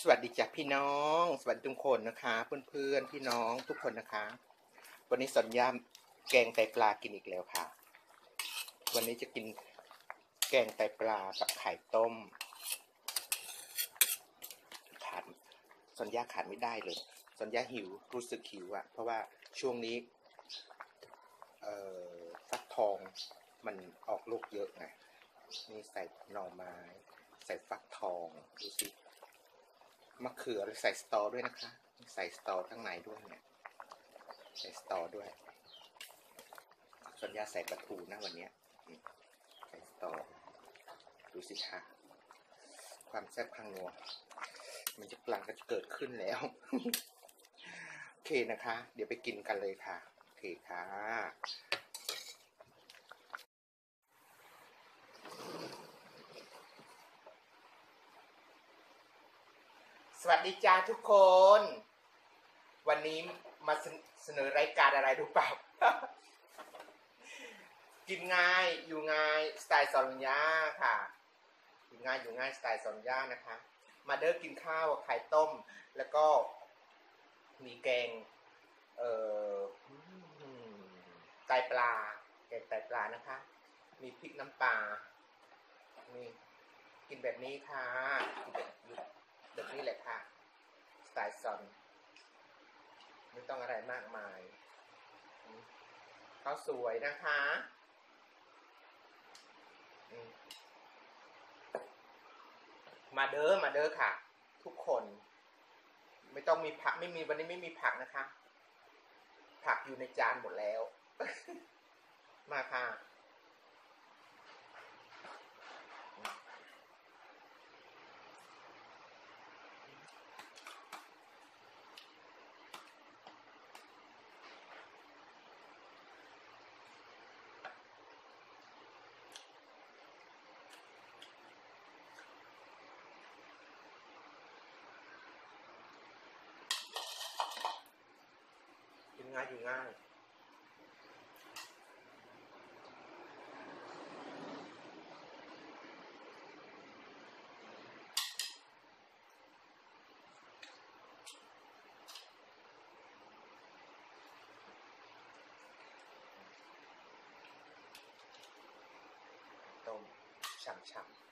สวัสดีจ้ะพี่น้อง สวัสดีทุกคนนะคะ เพื่อนๆพี่น้องทุกคนนะคะ วันนี้สัญญาแกงไตปลากินอีกแล้วค่ะ วันนี้จะกินแกงไตปลากับไข่ต้ม ขาดสัญญาขาดไม่ได้เลย สัญญาหิวรู้สึกหิวอะเพราะว่าช่วงนี้เอ่อฟักทองมันออกลูกเยอะไงนี่ใส่หน่อไม้ ใส่ฟักทองดูสิ มะเขือใส่สตอด้วยนะคะ ใส่สตอข้างในด้วยเนี่ย ใส่สตอด้วยสัญญาใส่ปลาทูนะวันนี้ใส่สตอดูสิคะความแซ่บข้างนัว มันจะกลังก็จะเกิดขึ้นแล้ว โอเคนะคะ เดี๋ยวไปกินกันเลยค่ะ โอเคค่ะ สวัสดีจ้าทุกคน วันนี้มาเสนอรายการอะไรรู้เปล่า กินง่ายอยู่ง่ายสไตล์ซอนยาค่ะกินง่ายอยู่ง่ายสไตล์ซอนยานะคะ มาเด้อกินข้าวไข่ต้ม แล้วก็มีแกง เอ่อไตปลาแกงไตปลานะคะ มีพริกน้ำปลานี่กินแบบนี้ค่ะกินแบบ แบบนี้แหละค่ะ สไตล์ซอน ไม่ต้องอะไรมากมายอืมข้าวสวยนะคะมาเด้อมาเด้อค่ะ ทุกคน ไม่ต้องมีผักไม่มีวันนี้ไม่มีผักนะคะ ผักอยู่ในจานหมดแล้ว มาค่ะ ง่ายอยู่ง่ายต้มช่ำๆ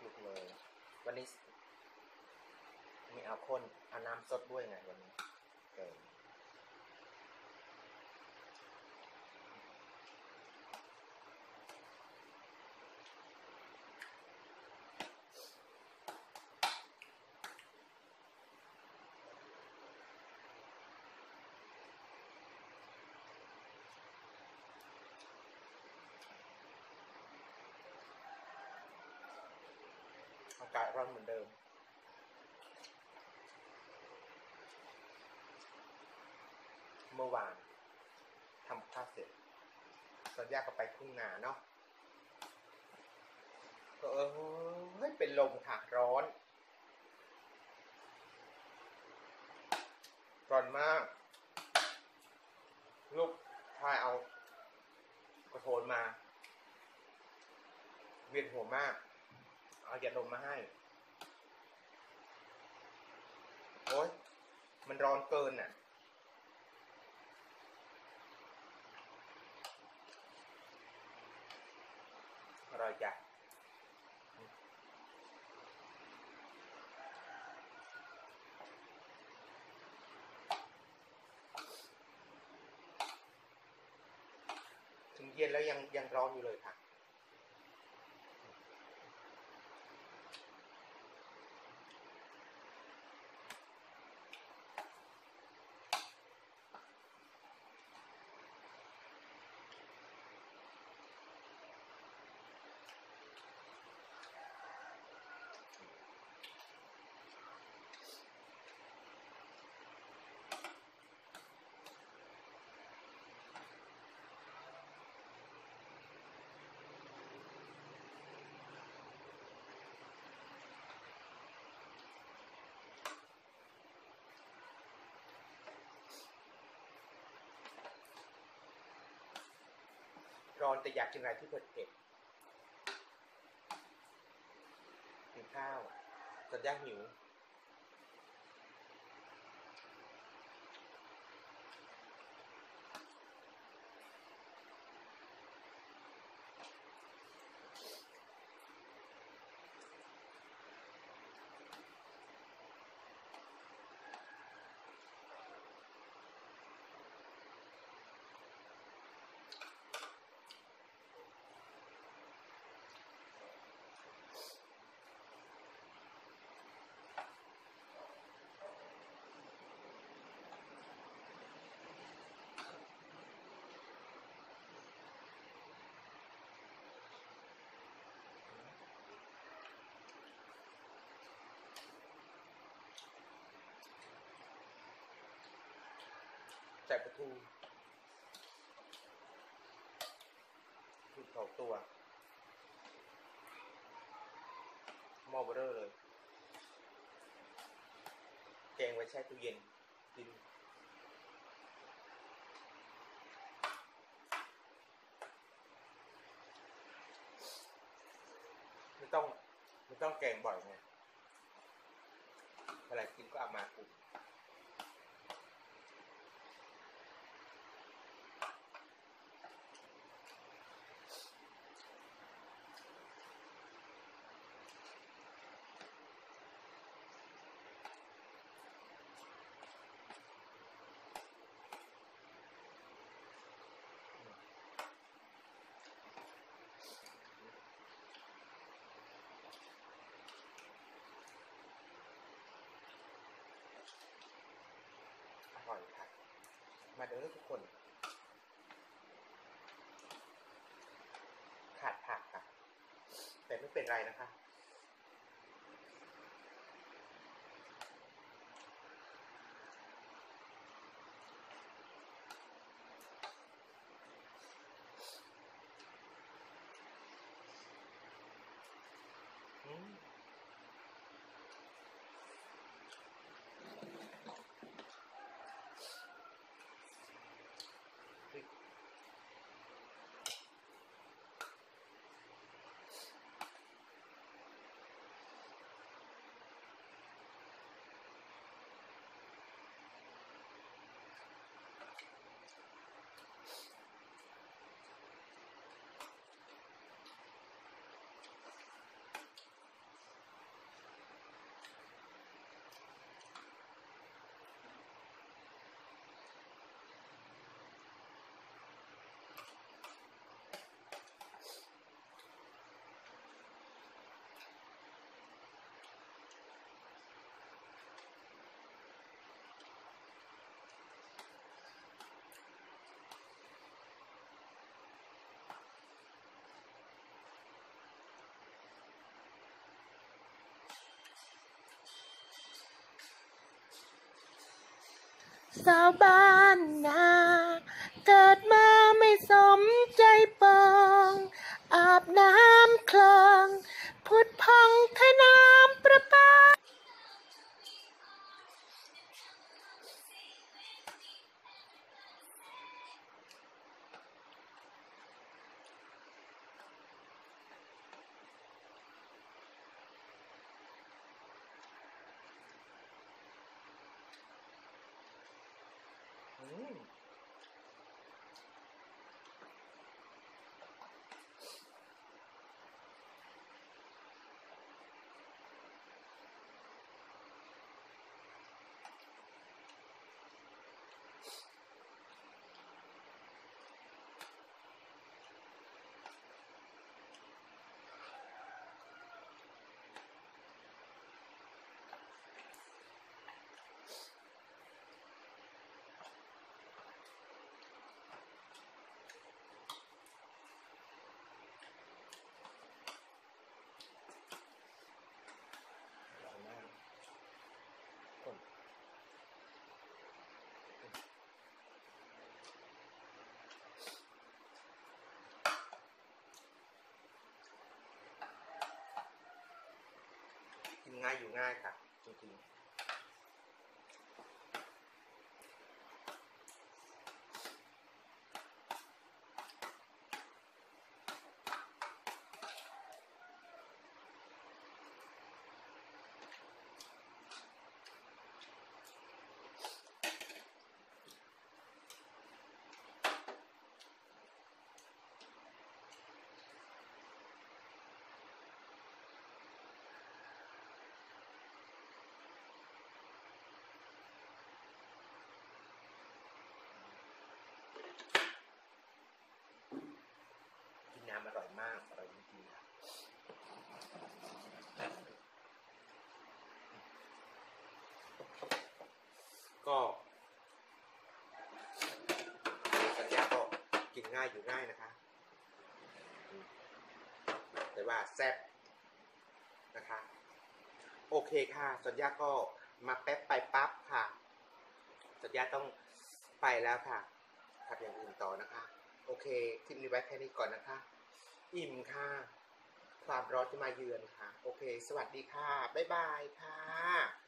ลูกเลย ลิส ไมีเอาคนเอาน้ำสดด้วยไงวันนี้เอออากาศร้อนเหมือนเดิม เมื่อวานทำข้าเสร็จตอนยากก็ไปทุ่งนาเนาะก็เออเฮ้ยเป็นลมค่ะร้อน ร้อนมาก ลูกชายเอากระโถนมา เวียนหัวมาก เอายาดมมาให้ โอ๊ย มันร้อนเกินอะ อร่อยจ้ะถึงเย็นแล้วยังยังร้อนอยู่เลยค่ะ ร้อนแต่อยากกินอะไรที่เผ็ดเผ็ดกินข้าวสัญญาหิว ใส่ปลาทูถูกเผาตัวมอเบอร์เรอร์เลย แกงไว้แช่ตู้เย็นกินไม่ต้องไม่ต้องแกงบ่อยไงเวลากินก็เอามาอุ่น มาเด้อทุกคน ขาดผักค่ะ แต่ไม่เป็นไรนะคะ สาวบ้านนาเกิดมาไม่สมใจปอง อาบน้ำคลองพุดพองแท่น้ำประปา อื ง่ายอยู่ง่ายค่ะจริงๆ ดูง่ายนะคะแต่ว่าแซ่บนะคะ โอเคค่ะสัญญาก็มาแป๊บไปปั๊บค่ะสัญญาต้องไปแล้วค่ะทำอย่างอื่นต่อนะคะ โอเคคลิปนี้ไว้แค่นี้ก่อนนะคะ อิ่มค่ะ ความร้อนจะมาเยือนค่ะ โอเค สวัสดีค่ะ บ๊ายบายค่ะ